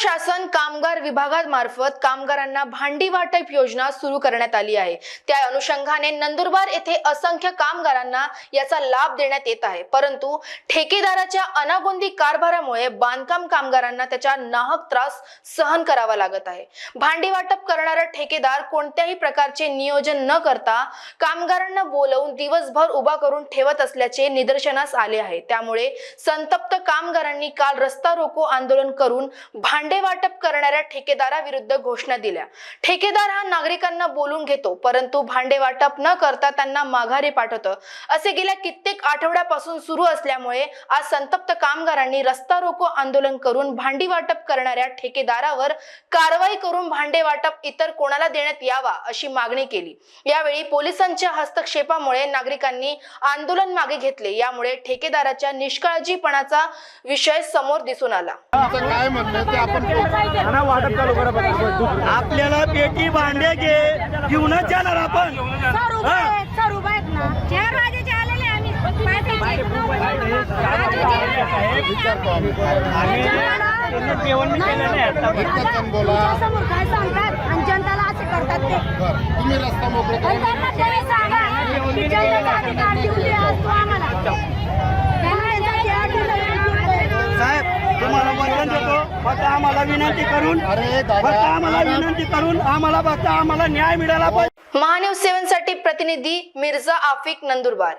शासन कामगार विभागामार्फत कामगारांना भांडी वाटप योजना सुरू करण्यात आली आहे. त्या अनुषंगाने नंदुरबार येथे असंख्य कामगारांना याचा लाभ देण्यात येत आहे. परंतु ठेकेदाराच्या अनागोंदी कारभारामुळे बांधकाम कामगारांना त्याचा नाहक त्रास सहन करावा लागत आहे. भांडी वाटप करणारा ठेकेदार कोणत्याही प्रकारचे नियोजन न करता कामगारांना बोलवून दिवसभर उभा करून ठेवत असल्याचे निदर्शनास आले आहे. त्यामुळे संतप्त कामगारांनी काल रस्ता रोको आंदोलन करून भांडी वाटप करणाऱ्या ठेकेदाराविरुद्ध घोषणा दिल्या. ठेकेदार हा नागरिकांना बोलून घेतो परंतु भांडे वाटप न करता त्यांना माघारी पाठवतं. असे गेल्या कित्येक आठवड्यापासून सुरू असल्यामुळे आज संतप्त कामगारांनी रस्ता रोको आंदोलन करून भांडी वाटप करणाऱ्या ठेकेदारावर कारवाई करून भांडे वाटप इतर कोणाला देण्यात यावा अशी मागणी केली. यावेळी पोलिसांच्या हस्तक्षेपामुळे नागरिकांनी आंदोलन मागे घेतले. यामुळे ठेकेदाराच्या निष्काळजीपणाचा विषय समोर दिसून आला. आपल्याला पेटी भांडे घे घेऊनच जाणार आपण. काय सांगतात आणि जनताला असे करतात ते. तुम्ही रस्ता मोकळा पण करून त्यांना तरी सांगा? की जनतेचा अधिकार देऊन द्या असतो आम्हाला त्यांना यांचा अधिकार देऊन द्या. साहेब तुम्हाला वचन देतो फक्त आम्हाला विनंती करून अरे फक्त आम्हाला विनंती करून आम्हाला फक्त आम्हाला न्याय मिळाला पाहिजे. महान्यूजसाठी प्रतिनिधी मिर्झा आफिक नंदुरबार.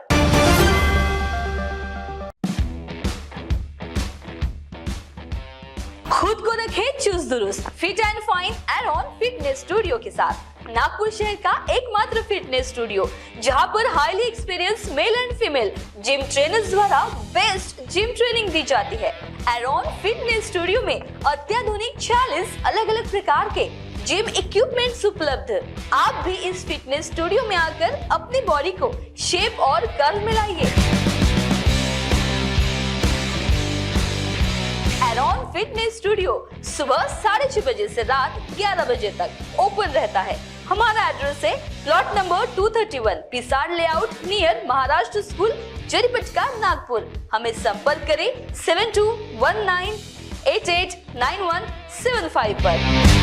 खुद को रखे चुस्त दुरुस्त fit and fine and on fitness studio के साथ। नागपुर शहर का एकमात्र फिटनेस स्टूडियो जहाँ पर highly experience male and female gym trainers द्वारा बेस्ट जिम ट्रेनिंग दी जाती है। एरॉन फिटनेस स्टूडियो में अत्याधुनिक 40 अलग अलग प्रकार के जिम इक्विपमेंट्स उपलब्ध। आप भी इस फिटनेस स्टूडियो में आकर अपनी बॉडी को शेप और कर्व में लाइए एरॉन फिटनेस स्टूडियो सुबह साढ़े छह बजे से रात 11 बजे तक ओपन रहता है। हमारा एड्रेस है plot number 231 Pisar layout near Maharashtra school Jaripatka Nagpur हमें संपर्क करें seven two one nine eight eight nine one seven five पर।